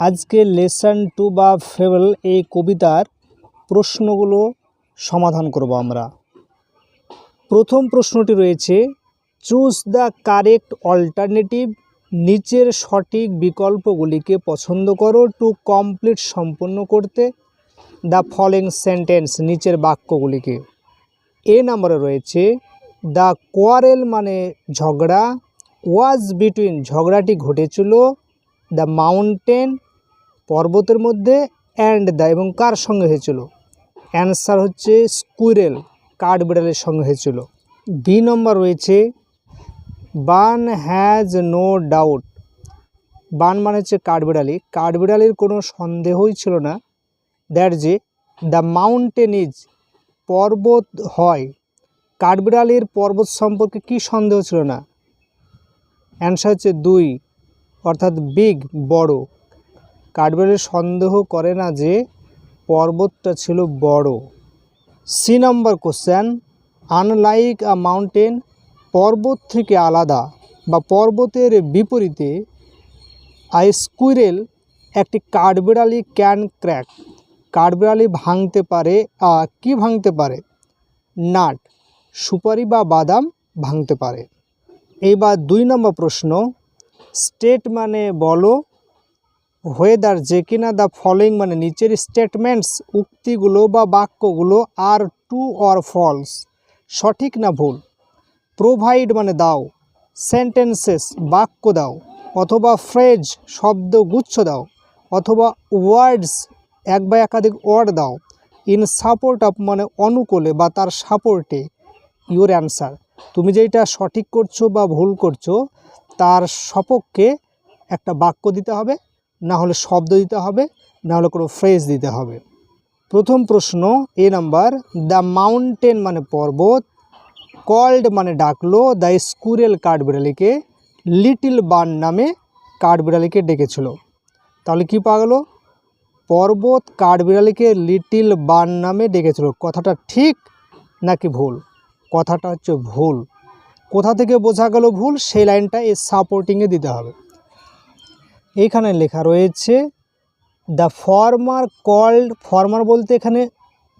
আজকে lesson two বা fable এই কবিতার প্রশ্নগুলো সমাধান করব আমরা। প্রথম প্রশ্নটি রয়েছে চুজ দ্য কারেক্ট অল্টারনেটিভ নিচের সঠিক বিকল্পগুলিকে পছন্দ করো টু কমপ্লিট সম্পন্ন করতে। দ্য ফলোয়িং সেন্টেন্স নিচের বাক্যগুলিকে। এ নম্বরে রয়েছে দ্য কোয়ারেল মানে ঝগড়া। ওয়াজ বিটুইন ঝগড়াটি ঘটেছিল। দ্য মাউন্টেন পর্বতের মধ্যে অ্যান্ড দ্য এবং কার সঙ্গে হয়েছিল? অ্যান্সার হচ্ছে স্কুইরেল কাঠবিড়ালের সঙ্গে হয়েছিল। বি নম্বর রয়েছে Bun has no doubt Bun মানে হচ্ছে কাঠবিড়ালি। কাঠবিড়ালির কোনো সন্দেহই ছিল না। দ্যাট যে দ্য মাউন্টেন ইজ পর্বত হয়। কাঠবিড়ালির পর্বত সম্পর্কে কি সন্দেহ ছিল না? অ্যান্সার হচ্ছে দুই, অর্থাৎ বিগ বড়। কাঠবিড়ালি সন্দেহ করে না যে পর্বতটা ছিল বড়। C number question, unlike a mountain পর্বত থেকে আলাদা বা পর্বতের বিপরীতে আই স্কুইরেল একটি কাঠবিড়ালি ক্যান ক্র্যাক? কাঠবিড়ালি ভাঙতে পারে কি ভাঙতে পারে? নাট, সুপারি বা বাদাম ভাঙতে পারে। এইবার দুই নম্বর প্রশ্ন, স্টেট মানে বলো ওয়েদার যে কিনা দ্য ফলোয়িং মানে নিচের স্টেটমেন্টস উক্তিগুলো বা বাক্যগুলো আর টু অর ফলস সঠিক না ভুল? প্রোভাইড মানে দাও সেন্টেন্সেস বাক্য দাও, অথবা ফ্রেজ শব্দ, গুচ্ছ দাও, অথবা ওয়ার্ডস এক বা একাধিক ওয়ার্ড দাও ইন সাপোর্ট অফ মানে অনুকূলে বা তার সাপোর্টে ইউর অ্যান্সার তুমি যেটা সঠিক করছ বা ভুল করছ, তার সপক্ষে একটা বাক্য দিতে হবে। না হলে শব্দ দিতে হবে, না হলে কোনো ফ্রেজ দিতে হবে। প্রথম প্রশ্ন এ নাম্বার দ্য মাউন্টেন মানে পর্বত কল্ড মানে ডাকলো দ্য স্কুরেল কাঠবিড়ালিকে লিটিল বান নামে কাঠবিড়ালিকে ডেকেছিল। তাহলে কি পাওয়া পর্বত কাঠবিড়ালিকে লিটিল বান নামে ডেকেছিল। কথাটা ঠিক নাকি ভুল? কথাটা হচ্ছে ভুল। কোথা থেকে বোঝা গেল ভুল? সেই লাইনটা এই সাপোর্টিংয়ে দিতে হবে। এইখানে লেখা রয়েছে, দ্য ফর্মার কল্ড ফর্মার বলতে এখানে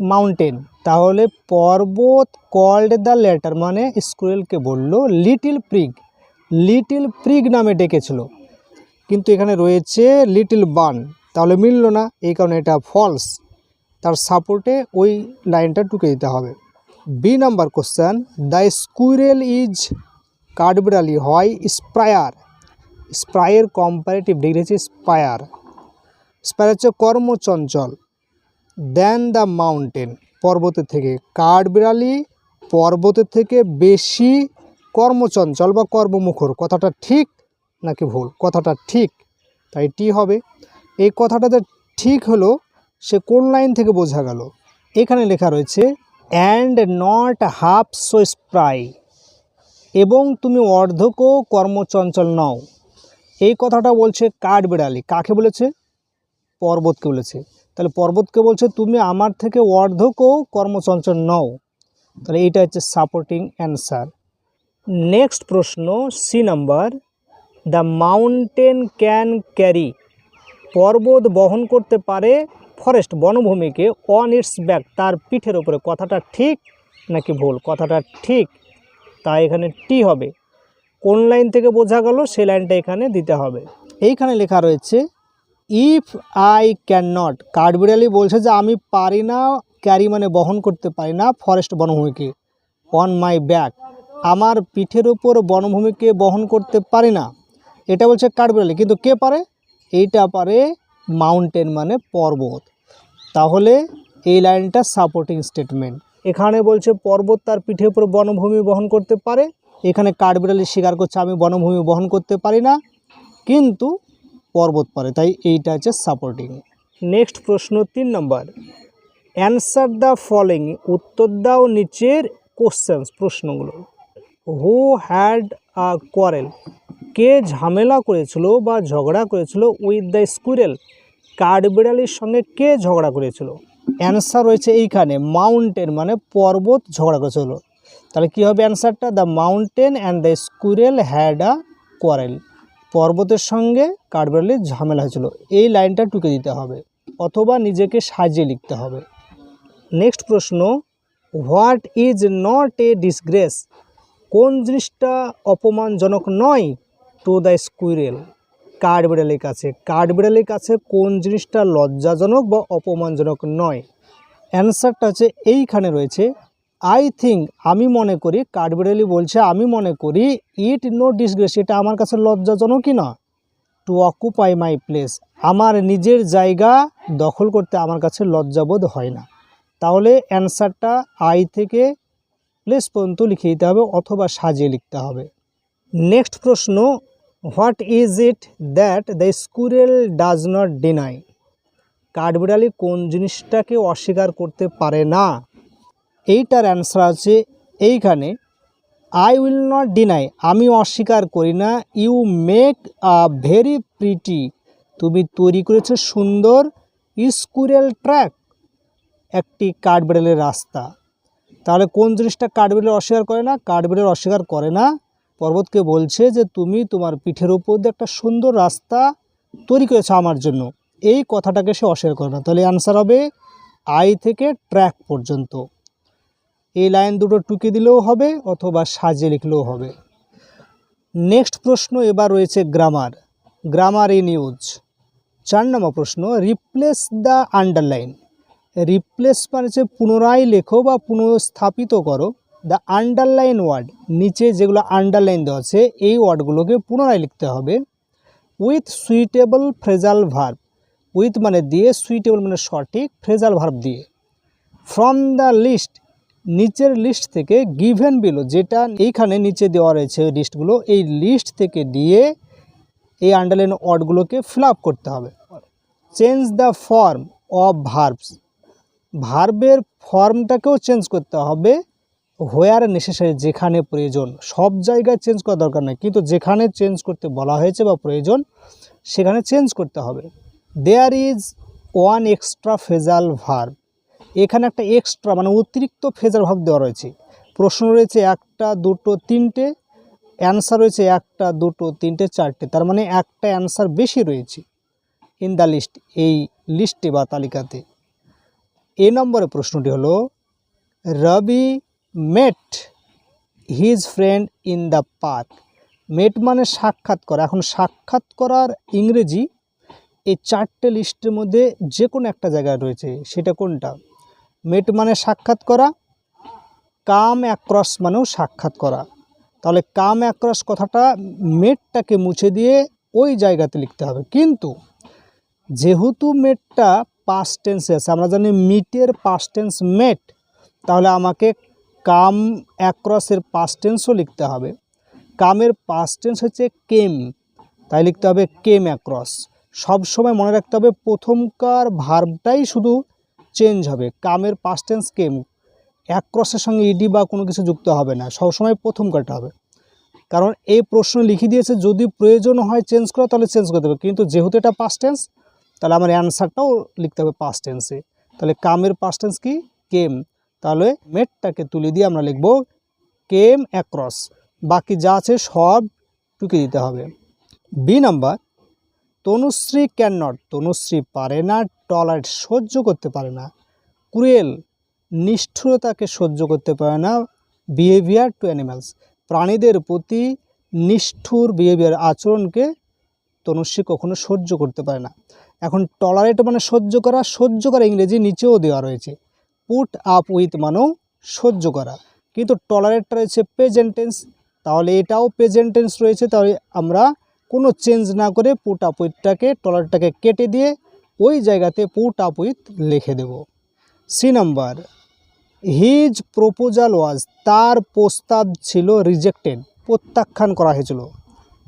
মাউন্টেন। তাহলে পর্বত কল্ড দ্য লেটার মানে স্কুরেলকে বলল লিটিল প্রিগ। লিটিল প্রিগ নামে ডেকেছিল। কিন্তু এখানে রয়েছে লিটিল বান তাহলে মিলল না, এই কারণে এটা ফলস। তার সাপোর্টে ওই লাইনটা টুকে দিতে হবে। B number question the squirrel is কাঠবিড়ালি হয় স্প্রায়ার স্প্রায়ের কম্পারেটিভ ডিগ্রি হচ্ছে স্পায়ার স্পায়ার হচ্ছে কর্মচঞ্চল। দেন দ্য মাউন্টেন পর্বতের থেকে। কাঠবিড়ালি পর্বতের থেকে বেশি কর্মচঞ্চল বা কর্মমুখর। কথাটা ঠিক নাকি ভুল? কথাটা ঠিক। তাই টি হবে। এই কথাটাতে ঠিক হলো, সে কোন লাইন থেকে বোঝা গেল? এখানে লেখা রয়েছে and not half so spry এবং তুমি অর্ধকও কর্মচঞ্চল নও। এই কথাটা বলছে কাঠবিড়ালি কাকে বলেছে? পর্বতকে বলেছে। তাহলে পর্বতকে বলছে, তুমি আমার থেকে অর্ধকও কর্মচঞ্চল নও। তাহলে এইটা হচ্ছে সাপোর্টিং অ্যান্সার নেক্সট প্রশ্ন C number the mountain can carry পর্বত বহন করতে পারে ফরেস্ট বনভূমিকে অন ইটস ব্যাক তার পিঠের উপরে। কথাটা ঠিক নাকি ভুল? কথাটা ঠিক। তাই এখানে টি হবে। কোন লাইন থেকে বোঝা গেল সেই লাইনটা এখানে দিতে হবে। এইখানে লেখা রয়েছে ইফ আই ক্যান নট কাঠবিড়ালি বলছে যে, আমি পারি না, ক্যারি মানে বহন করতে পারি না, ফরেস্ট বনভূমিকে অন মাই ব্যাক আমার পিঠের উপর বনভূমিকে বহন করতে পারি না। এটা বলছে কাঠবিড়ালি, কিন্তু কে পারে? এইটা পারে মাউন্টেন মানে পর্বত। তাহলে এই লাইনটা সাপোর্টিং স্টেটমেন্ট এখানে বলছে, পর্বত তার পিঠের উপর বনভূমি বহন করতে পারে এখানে কাঠবিড়ালি স্বীকার করছে, আমি বনভূমি বহন করতে পারি না, কিন্তু পর্বত পারে, তাই এইটা হচ্ছে সাপোর্টিং নেক্সট প্রশ্ন তিন নম্বর অ্যান্সার দ্য ফলোয়িং উত্তর দাও নিচের কোশ্চেন্স প্রশ্নগুলো। হু হ্যাড আ কোয়ারেল কে ঝামেলা করেছিল বা ঝগড়া করেছিল উইথ দ্য স্কুইরেল কাঠবিড়ালির সঙ্গে কে ঝগড়া করেছিল? অ্যান্সার রয়েছে এইখানে মাউন্টেন মানে পর্বত ঝগড়া করেছিল। তাহলে কী হবে অ্যান্সারটা? The mountain and the squirrel had a quarrel পর্বতের সঙ্গে কাঠবিড়ালির ঝামেলা হয়েছিল। এই লাইনটা টুকে দিতে হবে, অথবা নিজেকে সাজিয়ে লিখতে হবে। নেক্সট প্রশ্ন, what is not a disgrace? কোন জিনিসটা অপমানজনক নয় টু দ্য স্কুইরেল? কাঠবিড়ালির কাছে। কাঠবিড়ালির কাছে কোন জিনিসটা লজ্জাজনক বা অপমানজনক নয়? অ্যান্সারটা হচ্ছে, এইখানে রয়েছে আই থিঙ্ক আমি মনে করি কাঠবিড়ালি বলছে, আমি মনে করি ইট নো ডিসগ্রেস এটা আমার কাছে লজ্জাজনকই না। টু অকুপাই মাই প্লেস আমার নিজের জায়গা দখল করতে আমার কাছে লজ্জাবোধ হয় না। তাহলে অ্যান্সারটা আই থেকে প্লেস পর্যন্ত লিখে দিতে হবে, অথবা সাজিয়ে লিখতে হবে। নেক্সট প্রশ্ন what is it that the squirrel does not deny কাঠবিড়ালি কোন জিনিসটাকে অস্বীকার করতে পারে না? এইটার অ্যান্সার আছে এইখানে আই উইল নট ডিনাই আমি অস্বীকার করি না you make a very pretty তুমি তৈরি করেছ সুন্দর স্কুরেল ট্র্যাক একটি কাঠবিড়ালের রাস্তা। তাহলে কোন জিনিসটা কাঠবিড়াল অস্বীকার করে না, কাঠবিড়াল অস্বীকার করে না? পর্বতকে বলছে যে, তুমি তোমার পিঠের উপর দিয়ে একটা সুন্দর রাস্তা তৈরি করেছ আমার জন্য। এই কথাটাকে সে অস্বীকার করে না। তাহলে অ্যান্সার হবে আই থেকে ট্র্যাক পর্যন্ত। এই লাইন দুটো টুকে দিলেও হবে অথবা সাজিয়ে লিখলেও হবে। নেক্সট প্রশ্ন এবার রয়েছে গ্রামার গ্রামার ইন ইউজ চার নম্বর প্রশ্ন রিপ্লেস দ্য আন্ডারলাইন রিপ্লেস মানে হচ্ছে পুনরায় লেখো বা পুনঃস্থাপিত করো। দ্য আন্ডারলাইন ওয়ার্ড নিচে যেগুলো আন্ডারলাইন দেওয়া আছে, এই ওয়ার্ডগুলোকে পুনরায় লিখতে হবে। With suitable phrasal verb with মানে দিয়ে সুইটেবল মানে সঠিক ফ্রেজাল ভার্ব দিয়ে। ফ্রম দ্য লিস্ট নিচের লিস্ট থেকে গিভেন বিলো যেটা এইখানে নিচে দেওয়া রয়েছে লিস্টগুলো এই লিস্ট থেকে দিয়ে এই আন্ডারলাইন ওয়ার্ডগুলোকে ফিল করতে হবে। Change the form of verbs ভার্বের ফর্মটাকেও চেঞ্জ করতে হবে হোয়ার নেসেসারি যেখানে প্রয়োজন। সব জায়গায় চেঞ্জ করা দরকার নেই, কিন্তু যেখানে চেঞ্জ করতে বলা হয়েছে বা প্রয়োজন, সেখানে চেঞ্জ করতে হবে। There is one extra phrasal verb এখানে একটা এক্সট্রা মানে অতিরিক্ত ফেজাল ভাব দেওয়া রয়েছে। প্রশ্ন রয়েছে একটা, দুটো, তিনটে। অ্যান্সার রয়েছে একটা, দুটো, তিনটে, চারটে। তার মানে একটা অ্যান্সার বেশি রয়েছে ইন দ্য লিস্ট এই লিস্টে বা তালিকাতে। এ নম্বরের প্রশ্নটি হলো, Rabi met his friend in the park met মানে সাক্ষাৎ করা। এখন সাক্ষাৎ করার ইংরেজি এই চারটে লিস্টের মধ্যে যে কোনো একটা জায়গায় রয়েছে, সেটা কোনটা? মেট মানে সাক্ষাৎ করা, কাম অ্যাক্রস মানেও সাক্ষাৎ করা। তাহলে কাম অ্যাক্রস কথাটা মেটটাকে মুছে দিয়ে ওই জায়গাতে লিখতে হবে। কিন্তু যেহেতু মেটটা পাস্ট টেন্সে আছে, আমরা জানি মিটের পাস্ট টেন্স মেট, তাহলে আমাকে কাম অ্যাক্রসের পাস্ট টেন্সও লিখতে হবে। কামের পাস্ট টেন্স হচ্ছে কেম, তাই লিখতে হবে কেম অ্যাক্রস। সব সময় মনে রাখতে হবে প্রথমকার ভার্বটাই শুধু চেঞ্জ হবে, কামের পাস্ট টেন্স কেম অ্যাক্রসের সঙ্গে ইডি বা কোনো কিছু যুক্ত হবে না, সবসময় প্রথমকারটা হবে। কারণ এই প্রশ্ন লিখে দিয়েছে, যদি প্রয়োজন হয় চেঞ্জ করা, তাহলে চেঞ্জ করতে হবে কিন্তু যেহেতু এটা পাস্ট টেন্স তাহলে আমার অ্যান্সারটাও লিখতে হবে পাস্ট টেন্সে তাহলে কামের পাস্ট টেন্স কি? কেম তাহলে মেটটাকে তুলে দিয়ে আমরা লিখব কেম অ্যাক্রস বাকি যা আছে সব টুকে দিতে হবে। B number Tanushree can not Tanushree পারে না টলারেট সহ্য করতে পারে না। ক্রুয়েল নিষ্ঠুরতাকে সহ্য করতে পারে না। বিহেভিয়ার টু অ্যানিম্যালস প্রাণীদের প্রতি নিষ্ঠুর বিহেভিয়ার আচরণকে তনুশ্রী কখনো সহ্য করতে পারে না। এখন টলারেট মানে সহ্য করা সহ্য করা ইংরেজি নিচেও দেওয়া রয়েছে। পুট আপ উইথ মানেও সহ্য করা। কিন্তু টলারেটটা রয়েছে প্রেজেন্ট টেন্স, তাহলে এটাও প্রেজেন্ট টেন্স রয়েছে। তাহলে আমরা কোনো চেঞ্জ না করে পুট আপ উইথটাকে টলারেটটাকে কেটে দিয়ে ওই জায়গাতে পুট আপ উইথ লিখে দেব। C number, his proposal was, তার প্রস্তাব ছিল রিজেক্টেড, প্রত্যাখ্যান করা হয়েছিল।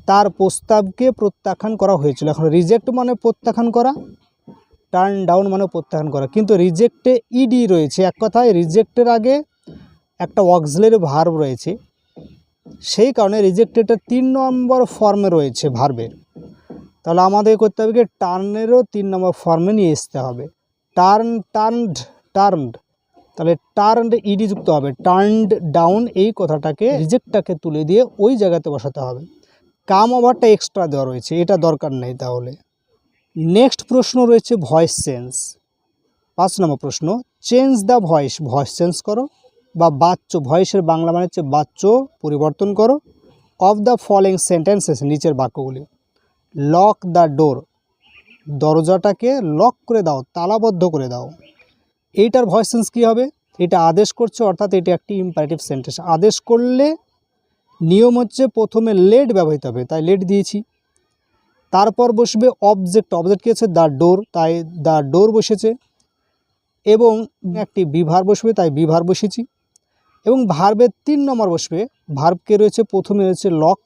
তার প্রস্তাবকে প্রত্যাখ্যান করা হয়েছিল। এখন রিজেক্ট মানে প্রত্যাখ্যান করা, টার্ন ডাউন মানে প্রত্যাখ্যান করা। কিন্তু রিজেক্টে ইডি রয়েছে, এক কথায় রিজেক্টের আগে একটা অক্সিলারি ভার্ব রয়েছে। সেই কারণে রিজেক্টেডটা তিন নম্বর ফর্মে রয়েছে ভার্বের। তাহলে আমাদের করতে হবে কি? টার্নেরও তিন নম্বর ফর্মে নিয়ে আসতে হবে। Turn, turned turned. তাহলে টার্নড ইডি যুক্ত হবে। টার্নড ডাউন এই কথাটাকে রিজেক্টটাকে তুলে দিয়ে ওই জায়গাতে বসাতে হবে। কাম ওভারটা এক্সট্রা দেওয়া রয়েছে, এটা দরকার নেই তাহলে। নেক্সট প্রশ্ন রয়েছে ভয়েস চেঞ্জ পাঁচ নম্বর প্রশ্ন change the voice voice change করো বা বাচ্চ ভয়েসের বাংলা মানে হচ্ছে বাচ্চ পরিবর্তন করো। অফ দ্য ফলোয়িং সেন্টেন্সেস নিচের বাক্যগুলি। Lock the door. দরজাটাকে লক করে দাও, তালাবদ্ধ করে দাও। এইটার ভয়েস চেঞ্জ কী হবে? এটা আদেশ করছে, অর্থাৎ এটা একটি ইম্পারেটিভ সেন্টেন্স আদেশ করলে নিয়ম হচ্ছে প্রথমে লেট ব্যবহৃত হবে, তাই লেট দিয়েছি। তারপর বসবে অবজেক্ট অবজেক্ট কী আছে দ্য ডোর তাই দ্য ডোর বসেছে। এবং একটি বিভার বসবে, তাই বিভার বসেছি। এবং ভার্বের তিন নম্বর বসবে। ভার্বকে রয়েছে, প্রথমে রয়েছে লক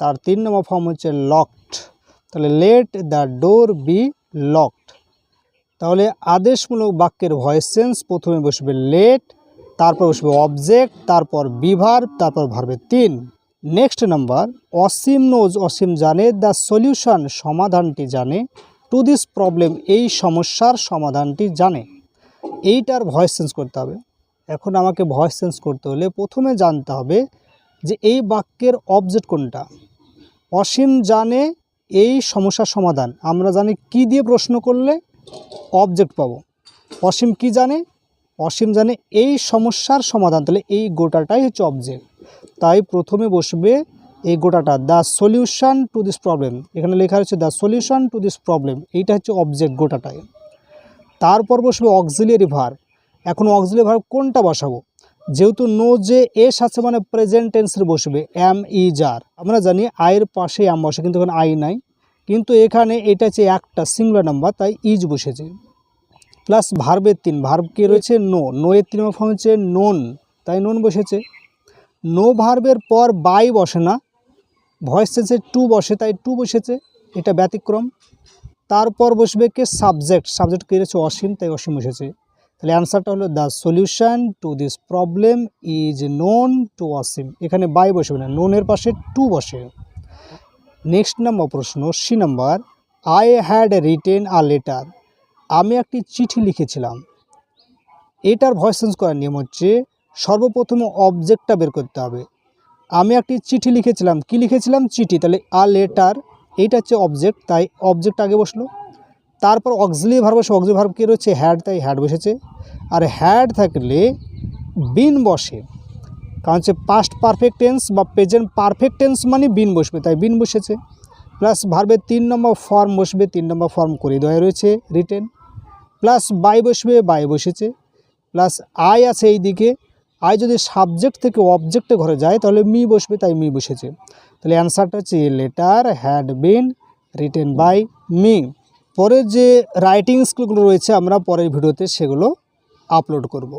তার তিন নম্বর ফর্ম হচ্ছে লকড তাহলে let the door be locked তাহলে আদেশমূলক বাক্যের ভয়েস চেঞ্জ প্রথমে বসবে লেট তারপর বসবে অবজেক্ট তারপর বিভার তারপর ভার্বের তিন। Next number Asim knows Asim জানে দ্য সলিউশন সমাধানটি জানে টু দিস প্রবলেম এই সমস্যার সমাধানটি জানে। এইটার ভয়েস চেঞ্জ করতে হবে। এখন আমাকে ভয়েস চেঞ্জ করতে হলে প্রথমে জানতে হবে যে এই বাক্যের অবজেক্ট কোনটা? অসীম জানে এই সমস্যার সমাধান। আমরা জানি কি দিয়ে প্রশ্ন করলে অবজেক্ট পাবো। অসীম কি জানে? অসীম জানে এই সমস্যার সমাধান। তাহলে এই গোটাটাই হচ্ছে অবজেক্ট তাই প্রথমে বসবে এই গোটাটা the solution to this problem এখানে লেখা রয়েছে the solution to this problem এইটা হচ্ছে অবজেক্ট গোটাটাই। তারপর বসবে অক্সিলিয়ারি ভার এখন অক্সিলিয়ারি ভার কোনটা বসাবো? যেহেতু নো যে এস আছে মানে প্রেজেন্ট টেন্সের বসবে এম ই জার আমরা জানি আয়ের পাশে এম বসে, কিন্তু এখানে আই নাই। কিন্তু এখানে এটা হচ্ছে একটা সিঙ্গুলার নাম্বার তাই ইজ বসেছে। প্লাস ভার্বের তিন ভার্ব কে রয়েছে নো নো এর তিন ফর্ম হচ্ছে নোন তাই নোন বসেছে। নো ভার্বের পর বাই বসে না। ভয়েস চেঞ্জে টু বসে, তাই টু বসেছে। এটা ব্যতিক্রম। তারপর বসবে কে সাবজেক্ট সাবজেক্ট কে রয়েছে অসীম, তাই অসীম বসেছে। তাহলে অ্যান্সারটা হলো the solution to this problem is known to Asim এখানে বাই বসবে না নোনের পাশে টু বসে। নেক্সট নাম্বার প্রশ্ন C number I had written a letter আমি একটি চিঠি লিখেছিলাম। এটার ভয়েস চেঞ্জ করার নিয়ম হচ্ছে, সর্বপ্রথমে অবজেক্টটা বের করতে হবে। আমি একটি চিঠি লিখেছিলাম, কি লিখেছিলাম? চিঠি, তাহলে আ লেটার এইটা হচ্ছে অবজেক্ট তাই অবজেক্ট আগে বসল। তারপর অক্সিলি ভার্ব বসে অক্সিলি ভার্ব কী রয়েছে? হ্যাড, তাই হ্যাড বসেছে। আর হ্যাড থাকলে বিন বসে। কারণ হচ্ছে পাস্ট পারফেক্ট টেন্স বা প্রেজেন্ট পারফেক্ট টেন্স মানে বিন বসবে, তাই বিন বসেছে। প্লাস ভার্বের তিন নম্বর ফর্ম বসবে, তিন নম্বর ফর্ম করে দেওয়া রয়েছে রিটেন প্লাস বাই বসবে বাই বসেছে। প্লাস আই আছে এই দিকে আই যদি সাবজেক্ট থেকে অবজেক্টে ঘরে যায়, তাহলে মি বসবে, তাই মি বসেছে। তাহলে অ্যান্সারটা হচ্ছে letter had been written by me পরের যে রাইটিং স্কিলগুলো রয়েছে আমরা পরের ভিডিওতে সেগুলো আপলোড করব।